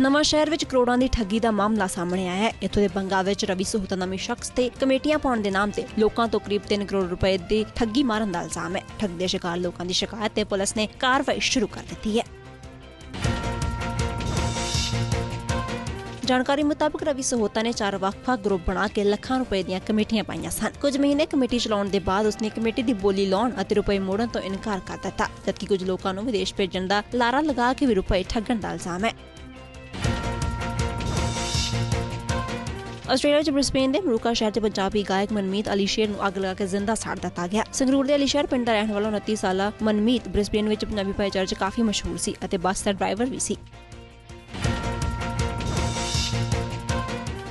ਨਵਾਂ ਸ਼ਹਿਰ ਵਿੱਚ ਕਰੋੜਾਂ ਦੀ ਠੱਗੀ ਦਾ ਮਾਮਲਾ ਸਾਹਮਣੇ ਆਇਆ ਹੈ। ਇੱਥੋਂ ਦੇ ਬੰਗਾ ਵਿੱਚ ਰਵੀ ਸਹੂਤਾ ਨਾਮੀ ਸ਼ਖਸ ਤੇ ਕਮੇਟੀਆਂ ਪਾਉਣ ਦੇ ਨਾਮ ਤੇ ਲੋਕਾਂ ਤੋਂ ਕਰੀਬ 3 ਕਰੋੜ ਰੁਪਏ ਦੀ ਠੱਗੀ ਮਾਰਨ ਦਾ ਇਲਜ਼ਾਮ ਹੈ। ਠੱਗ ਦੇ ਸ਼ਿਕਾਰ ਲੋਕਾਂ ਦੀ ਸ਼ਿਕਾਇਤ ਤੇ ਪੁਲਿਸ ਨੇ ਕਾਰਵਾਈ ਸ਼ੁਰੂ ਕਰ ਦਿੱਤੀ ਹੈ। ਜਾਣਕਾਰੀ ਮੁਤਾਬਕ ਰਵੀ ਸਹੋਤਾ ਨੇ ਚਾਰ ਵੱਖ-ਵੱਖ ਗਰੁੱਪ ਬਣਾ ਕੇ ਲੱਖਾਂ ਰੁਪਏ ਦੀਆਂ ਕਮੇਟੀਆਂ ਪਾਈਆਂ ਸਨ। ਕੁਝ ਮਹੀਨੇ ਕਮੇਟੀ ਚਲਾਉਣ ਦੇ ਬਾਅਦ ਉਸਨੇ ਕਮੇਟੀ ਦੀ ਬੋਲੀ ਲਾਉਣ ਅਤੇ ਰੁਪਏ ਮੋੜਨ ਤੋਂ ਇਨਕਾਰ ਕਰ ਦਿੱਤਾ। ਜਦਕਿ ਕੁਝ ਲੋਕਾਂ ਨੂੰ ਵਿਦੇਸ਼ ਭੇਜਣ ਦਾ ਲਾਰਾ ਲਗਾ ਕੇ ਵੀ ਰੁਪਏ ਠੱਗਣ ਦਾ ਇਲਜ਼ਾਮ ਹੈ। ਆਸਟ੍ਰੇਲੀਆ ਵਿੱਚ ਬ੍ਰਿਸਬੇਨ ਦੇ ਮਰੂਕਾ ਸ਼ਹਿਰ ਦੇ ਪੰਜਾਬੀ ਗਾਇਕ ਮਨਮੀਤ ਅਲੀ ਸ਼ੇਰ ਨੂੰ ਅੱਗ ਲਗਾ ਕੇ ਜ਼ਿੰਦਾ ਸਾੜ ਦਿੱਤਾ ਗਿਆ। ਸੰਗਰੂਰ ਦੇ ਅਲੀ ਸ਼ੇਰ ਪਿੰਡ ਦਾ ਰਹਿਣ ਵਾਲਾ 29 ਸਾਲਾ ਮਨਮੀਤ ਬ੍ਰਿਸਬੇਨ ਵਿੱਚ ਪੰਜਾਬੀ ਭਾਈਚਾਰੇ 'ਚ ਕਾਫੀ ਮਸ਼ਹੂਰ ਸੀ ਅਤੇ ਬੱਸ ਦਾ ਡਰਾਈਵਰ ਵੀ ਸੀ।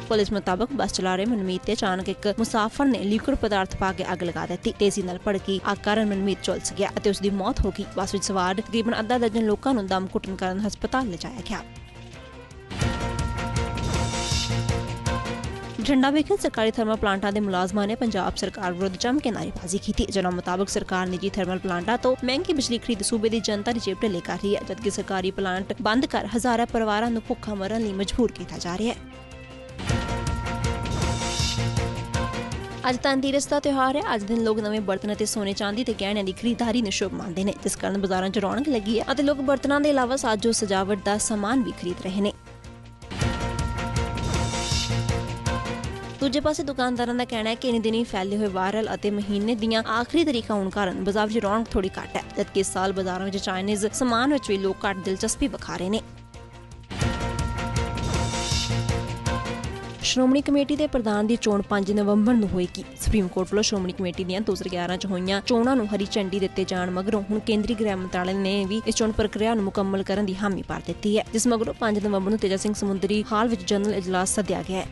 ਪੁਲਿਸ ਮੁਤਾਬਕ ਬੱਸ ਚਲਾ ਰਹੇ ਮਨਮੀਤ ਤੇ ਅਚਾਨਕ ਇੱਕ ਮੁਸਾਫਰ ਨੇ ਲਿਕਵਿਡ ਪਦਾਰਥ ਪਾ ਕੇ ਅੱਗ ਲਗਾ ਦਿੱਤੀ। ਤੇਜ਼ੀ ਨਾਲ ਭੜਕੀ, ਅੱਗ ਕਾਰਨ ਮਨਮੀਤ ਝੁਲਸ ਗਿਆ ਅਤੇ ਉਸ ਦੀ ਮੌਤ ਹੋ ਗਈ। ਬੱਸ ਵਿੱਚ ਸਵਾਰ ਤਕਰੀਬਨ ਅੱਧਾ ਦਰਜਨ ਲੋਕਾਂ ਨੂੰ ਦਮ ਘੁੱਟਣ ਕਾਰਨ ਹਸਪਤਾਲ ਲਿਜਾਇਆ ਗਿਆ। ਝੰਡਾ ਵਿਖੇ ਸਰਕਾਰੀ ਥਰਮਲ ਪਲਾਂਟਾਂ ਦੇ ਮੁਲਾਜ਼ਮਾਂ ਨੇ ਪੰਜਾਬ ਸਰਕਾਰ ਵਿਰੁੱਧ ਜੰਮ ਕੇ ਨਾਅਰੇਬਾਜ਼ੀ ਕੀਤੀ। ਜਿਨ੍ਹਾਂ ਮੁਤਾਬਕ ਸਰਕਾਰ ਨਿੱਜੀ ਥਰਮਲ ਪਲਾਂਟਾਂ ਤੋਂ ਮਹਿੰਗੀ ਬਿਜਲੀ ਖਰੀਦ ਸੂਬੇ ਦੀ ਜਨਤਾ ਦੀ ਜੇਬ ਢਿੱਲੇ ਕਰ ਰਹੀ ਹੈ, ਜਦਕਿ ਸਰਕਾਰੀ ਪਲਾਂਟ ਬੰਦ ਕਰ ਹਜ਼ਾਰਾਂ ਪਰਿਵਾਰਾਂ ਨੂੰ ਭੁੱਖਾ ਮਰਨ ਲਈ ਮਜਬੂਰ ਕੀਤਾ ਜਾ ਰਿਹਾ ਹੈ। ਅੱਜ ਧਨਤੇਰਸ ਦਾ ਤਿਉਹਾਰ ਹੈ। ਅੱਜ ਦਿਨ ਲੋਕ ਨਵੇਂ ਬਰਤਨ ਅਤੇ ਸੋਨੇ ਚਾਂਦੀ ਤੇ ਗਹਿਣਿਆਂ ਦੀ ਖਰੀਦਦਾਰੀ ਨੂੰ ਸ਼ੁਭ ਮੰਨਦੇ ਨੇ। ਜਿਸ ਕਾਰਨ ਬਾਜ਼ਾਰਾਂ 'ਚ ਰੌਣਕ ਲੱਗੀ ਹੈ ਅਤੇ ਲੋਕ ਬਰਤਨਾਂ ਦੇ ਇਲਾਵਾ ਸਾਜੋ ਸਜਾਵਟ ਦਾ ਸਮਾਨ ਵੀ ਖਰੀਦ ਰਹੇ ਨੇ। ਦੂਜੇ ਪਾਸੇ ਦੁਕਾਨਦਾਰਾਂ ਦਾ ਕਹਿਣਾ ਹੈ ਕਿ ਇਨ ਦਿਨੀ ਫੈਲੇ ਹੋਏ ਵਾਇਰਲ ਅਤੇ ਮਹੀਨੇ ਦੀਆਂ ਆਖਰੀ ਤਰੀਕਾਂ ਹੋਣ ਕਾਰਨ ਬਾਜ਼ਾਰ ਵਿੱਚ ਰੌਣਕ ਥੋੜੀ ਘੱਟ ਹੈ, ਜਦਕਿ ਇਸ ਸਾਲ ਬਾਜ਼ਾਰਾਂ ਵਿੱਚ ਚਾਈਨੀਜ਼ ਸਮਾਨ ਵਿੱਚ ਵੀ ਲੋਕ ਘੱਟ ਦਿਲਚਸਪੀ ਵਿਖਾ ਰਹੇ ਨੇ। ਸ਼੍ਰੋਮਣੀ ਕਮੇਟੀ ਦੇ ਪ੍ਰਧਾਨ ਦੀ ਚੋਣ 5 ਨਵੰਬਰ ਨੂੰ ਹੋਏਗੀ। ਸੁਪਰੀਮ ਕੋਰਟ ਵੱਲੋਂ ਸ਼੍ਰੋਮਣੀ ਕਮੇਟੀ ਦੀਆਂ 2011 ਚ ਹੋਈਆਂ ਚੋਣਾਂ ਨੂੰ ਹਰੀ ਝੰਡੀ ਦਿੱਤੇ ਜਾਣ ਮਗਰੋਂ ਹੁਣ ਕੇਂਦਰੀ ਗ੍ਰਹਿ ਮੰਤਰਾਲੇ ਨੇ ਵੀ ਇਸ ਚੋਣ ਪ੍ਰਕਿਰਿਆ ਨੂੰ ਮੁਕੰਮਲ ਕਰਨ ਦੀ ਹਾਮੀ ਭਰ ਦਿੱਤੀ ਹੈ, ਜਿਸ ਮਗਰੋਂ 5 ਨਵੰਬਰ ਨੂੰ ਤੇਜਾ ਸਿੰਘ ਸਮੁੰਦਰੀ ਹਾਲ ਵਿੱਚ ਜਨਰਲ ਇਜਲਾਸ ਸੱਦਿਆ ਗਿਆ ਹੈ।